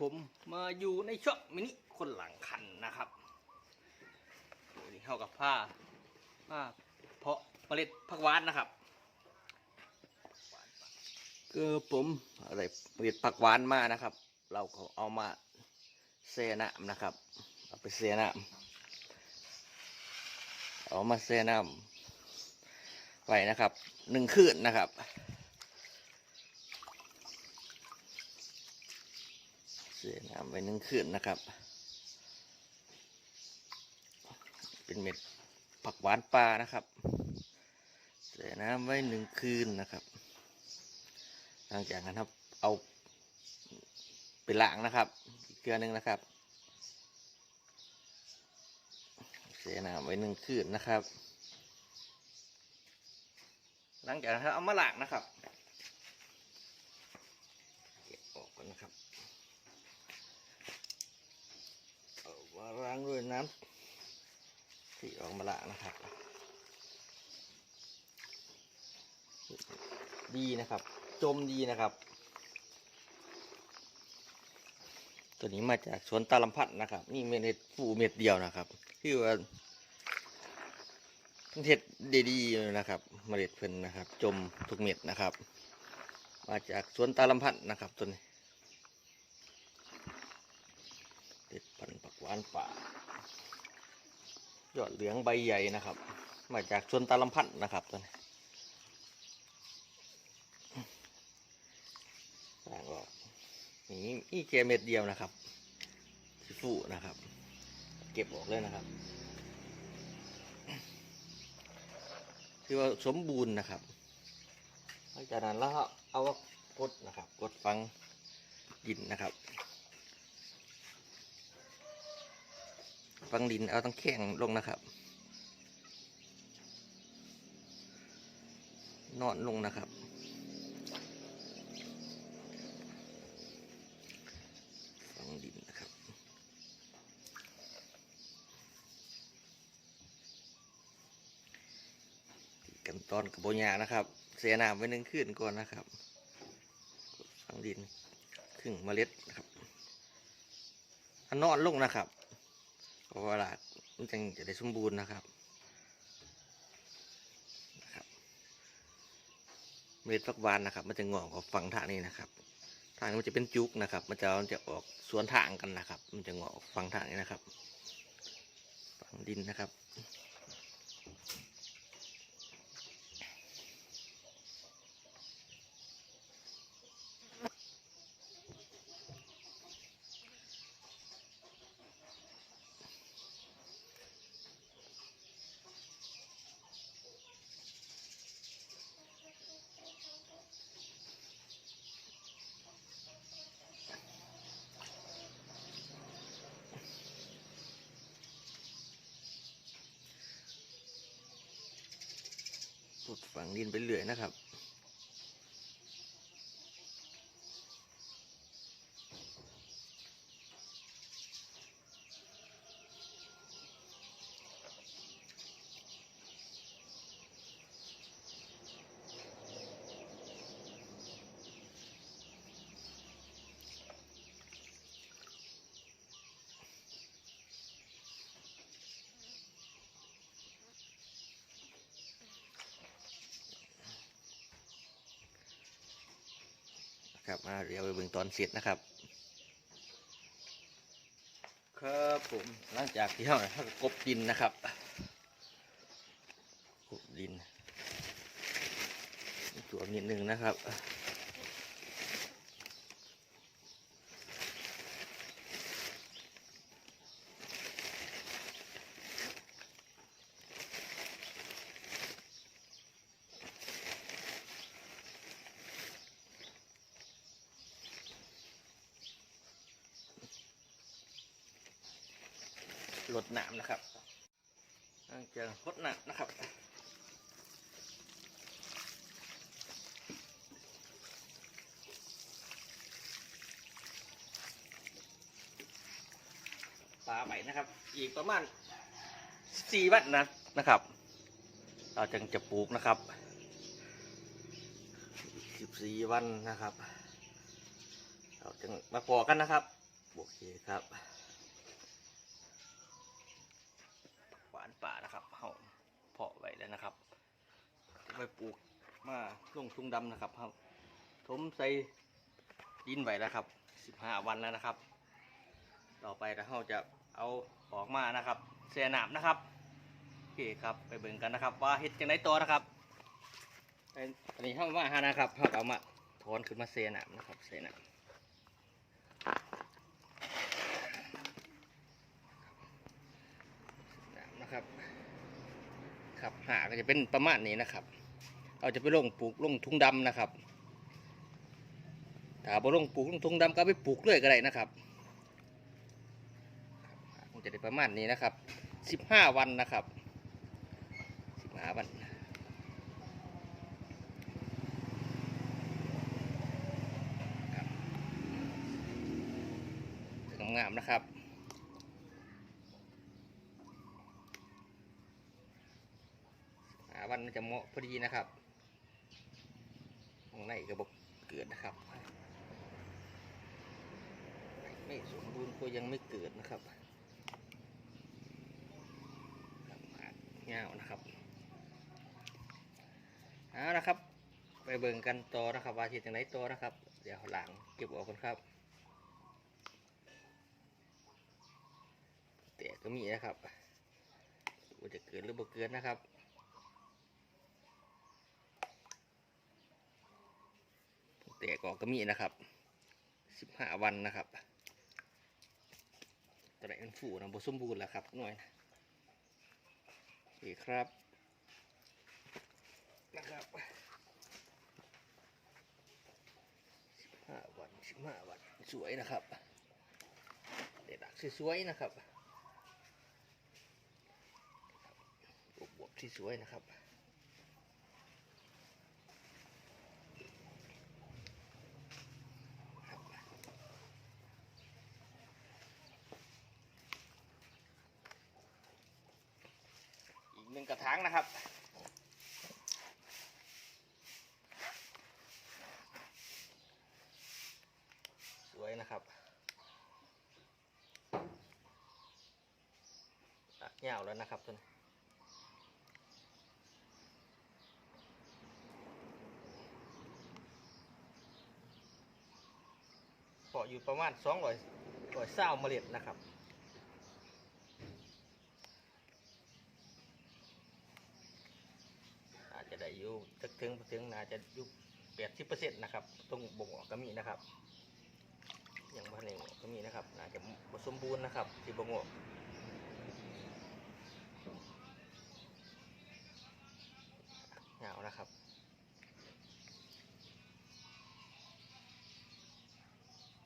ผมมาอยู่ในช่องมินิคนหลังคันนะครับนนี้เข้ากับผ้าผ้าเพาะเมล็ดผักหวานนะครับก็ผมอะไรเมล็ดผักหวานมานะครับ เราก็เอามาเซน้ำนะครับเอาไปเซน้ำเอามาเซน้ำไว้นะครับหนึ่งคืนนะครับ สียน้ำไว้หนึ่งคืนนะครับ เป็นเม็ดผักหวานปลานะครับเสียน้ำไว้หนึ่งคืนนะครับ หลังจากนั้นครับเอาไปล้างนะครับอีกเกลือหนึ่งนะครับ เสียน้ำไว้หนึ่งคืนนะครับ หลังจากนั้นเอามาล้างนะครับเก็บออกก่อนนะครับ เอา มาล้างด้วยน้ำที่ออกมาละนะครับ ดีนะครับ จมดีนะครับ ตัวนี้มาจากสวนตาลำพัดนะครับ นี่เม็ดฟูเม็ดเดียวนะครับคือว่าทั้งเท็ดดีๆเลยนะครับ เมล็ดเพิ่นนะครับ จมทุกเม็ดนะครับ มาจากสวนตาลำพัดนะครับตัวนี้ เด็ดพันธุ์ผัก หวานป่ายอดเหลืองใบใหญ่นะครับ มาจากสวนตาลำพันธ์นะครับตัวนี้ต่างออกนี่อีแค่เม็ดเดียวนะครับสีฟูนะครับ เก็บออกเลยนะครับคือว่าสมบูรณ์นะครับหลังจากนั้นแล้วเอากดนะครับ กดฟังดินนะครับ ฟังดินเอาตั้งแข้งลงนะครับ นอนลงนะครับฟังดินนะครับ กันตอนกระโบยานะครับ เสียน้ำไว้หนึ่งคืนก่อนนะครับฟังดินครึ่งเมล็ดนะครับอนอนลงนะครับ ราะว่าหลาดมันจึงจะได้สมบูรณ์นะครับนะครับเม็ดฟักวานนะครับ มันจะงอกออกฝั่งทางนี้นะครับ ทางนี้มันจะเป็นจุกนะครับ มันจะมันจะออกสวนทางกันนะครับ มันจะงอกออกฝั่งทางนี้นะครับ ฝั่งดินนะครับ ปลดฝังดินไปเรื่อยนะครับ ครับมาเดี๋ยวไปเบิ่งตอนเสร็จนะครับ ครับผมหลังจากที่เราเราก็กบดินนะครับกบดินตัวนิดนึงนะครับ ลดน้ำนะครับตั้งใจลดน้ำนะครับปลาไปนะครับ อีกประมาณสี่วันนะนะครับ เราจึงจะปลูกนะครับสิบสี่วันนะครับ เราจึงมาพอกันนะครับ โอเคครับหวานป่านะครับเขาเพาะไว้แล้วนะครับ ไว้ปลูกมาลงทุ่งดำนะครับเขาถมใส่ดินไว้แล้วครับสิบห้าวันแล้วนะครับ ต่อไปเราจะเอาออกมานะครับเสียหนามนะครับโอเคครับไปเบิ่งกันนะครับ ว่าเห็ดจังไดตัวนะครับอันนี้เข้ามาหานะครับเขาเอามาถอนขึ้นมาเสียหนามนะครับเสียหนามนะครับ ครับหาก็จะเป็นประมาณนี้นะครับ เราจะไปลงปลูกลงทุ่งดำนะครับถ้าบ่ลงปลูกลงทุ่งดำก็ไปปลูกเรื่อยก็ได้นะครับครับมันจะได้ประมาณนี้นะครับสิบห้าวันนะครับสิบห้าวันงามนะครับ หา วันมันจะเหมาะพอดีนะครับข้างในก็บอกเกิดนะครับไม่สมบูรณ์ก็ยังไม่เกิดนะครับครับหาเงานะครับเอาละครับ ไปเบิ่งกันต่อนะครับว่าที่ตรงไหนต่อนะครับ เดี๋ยวหลังเก็บออกกันครับแต่ก็มีนะครับว่าจะเกิดหรือบ่เกิดนะครับ ตกออกก็มีนะครับสิบห้าวันนะครับตอนไหนมันฟูนะบสมบูรณ์แล้วครับหน่วยนะโอเคครับนะครับสิบห้าวันสิบห้าวันสวยนะครับเด็ดดักสวยๆนะครับบวบที่สวยนะครับ งกระถางนะครับ สวยนะครับอ่ยาวแล้วนะครับตัวนี้เพาะอยู่ประมาณสองร้อยร้อยเศร้าเมล็ดนะครับ อยู่ถึงถึงถึงน่าจะอยู่แปดสิบเปอร์เซ็นต์นะครับตรงบ่งออกก็มีนะครับ อย่างพันเองก็มีนะครับน่าจะสมบูรณ์นะครับ ที่บ่งอกเหงานะครับ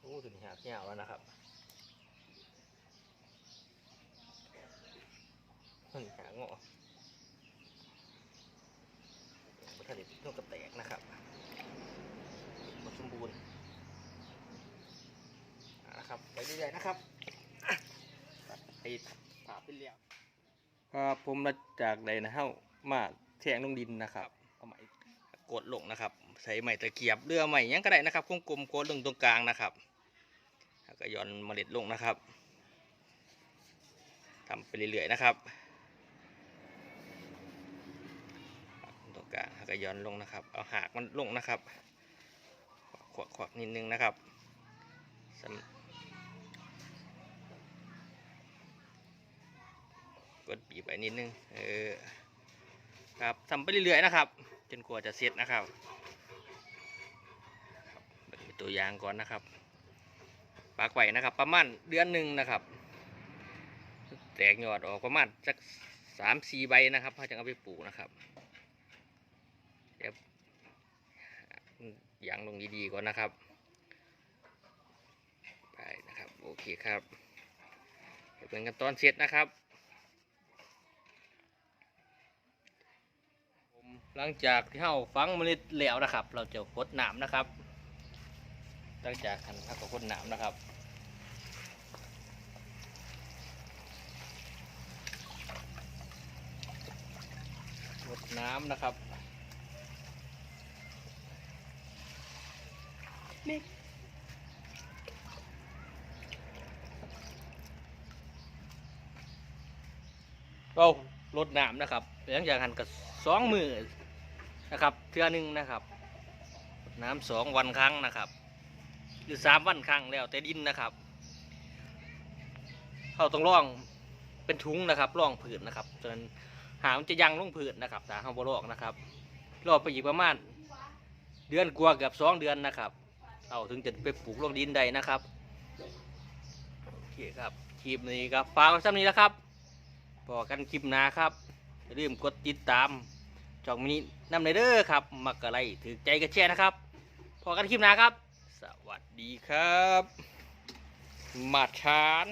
โอ้ถึงหากเหงาแล้วนะครับหางอบัตรเด็ดต้อ งกระแตกนะครับบ่สมบูรณ์อ่านะครับไปเรื่อยๆนะครับอะไอ้ผ่าเป็นเหลี่ยมครับผมมาจากใดนะเฮ้ามาแทงลงดินนะครับเอาไม้กดลงนะครับ ใช้ไม้ตะเกียบเรือไม้หยังก็ได้นะครับกลมๆกดลงตรงกลางนะครับแล้วก็หย่อนเมล็ดลงนะครับทำไปเรื่อยๆนะครับตรงกลางแล้วก็ห ย่อนลงนะครับ เอาหากมันลงนะครับขวักๆนิดนึงนะครับกดบีบไปนิดนึง เออ ครับทำไปเรื่อยๆนะครับ จนกว่าจะเสร็จนะครับครับเป็นตัวอย่างก่อนนะครับปักไว้นะครับ ประมาณเดือนหนึ่งนะครับ แตกยอดออกประมาณสักสามสี่ใบนะครับเขาจะเอาไปปลูกนะครับ เดี๋ยวยางลงดีๆก่อนนะครับ ไปนะครับโอเคครับไปเป็นกันตอนเสร็จนะครับผมหลังจากที่เราฟังเมล็ดแล้วนะครับ เราจะพดหนามนะครับ หลังจากขันพักกับพดหนามนะครับพดน้ำนะครับ นี่ก็ลดน้ำนะครับหลังจากหันกับสองมือนะครับ เทือนึงนะครับน้ำสองวันครั้งนะครับ หรือสามวันครั้งแล้วแต่ดินนะครับเข้าตรงร่องเป็นทุ้งนะครับร่องผืนนะครับจนหาวันจะยังร่องผืนนะครับตาข้าวบลอกนะครับรอไปอีกประมาณเดือนกว่าเกือบสองเดือนนะครับ เอาถึงจะไปปลูกลงดินได้นะครับโอเคครับคลิปนี้ครับฝากไว้ซ้ำนี้แล้วครับพอกันคลิปหน้าครับอย่าลืมกดติดตามช่องมินินำในเด้อครับมักอะไรถือใจกระแชร์นะครับพอกันคลิปหน้าครับ สวัสดีครับ มาชาน